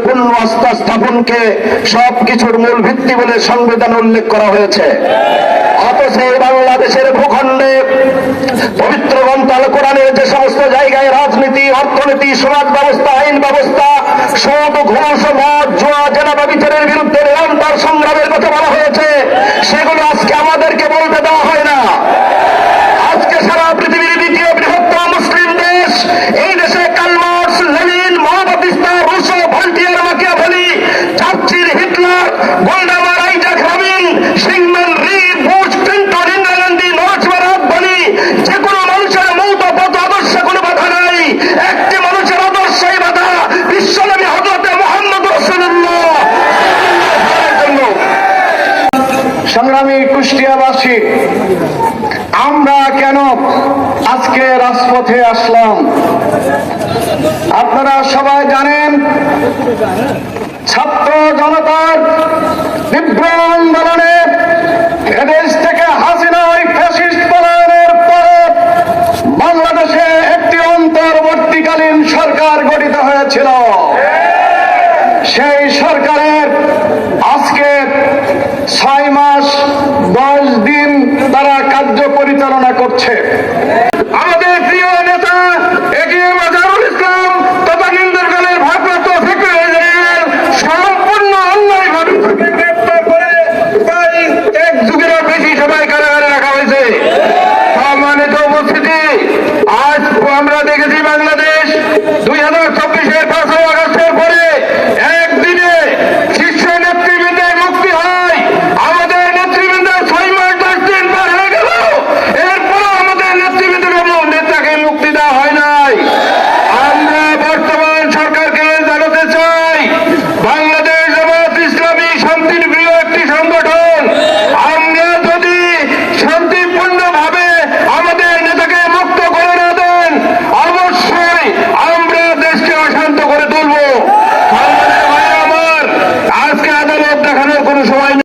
ব্যবস্থা স্থাপনকে সবকিছুর মূল ভিত্তি বলে সংবিধান উল্লেখ করা হয়েছে। অথচ বাংলাদেশের ভূখণ্ডে পবিত্র গ্রন্থ আল কোরআনের যে সমস্ত জায়গায় রাজনীতি, অর্থনীতি, সমাজ ব্যবস্থা, আইন ব্যবস্থা সব ঘুষ মদ জুয়া জেনাবা বিচারের বিরুদ্ধে নিরন্তর সংগ্রামের কথা বলা হয়েছে, সেগুলো আজকে আমাদেরকে বলতে কুষ্টিয়াবাসী আমরা কেন আজকে রাজপথে আসলাম? আপনারা সবাই জানেন ছাত্র জনতার তীব্র আন্দোলনে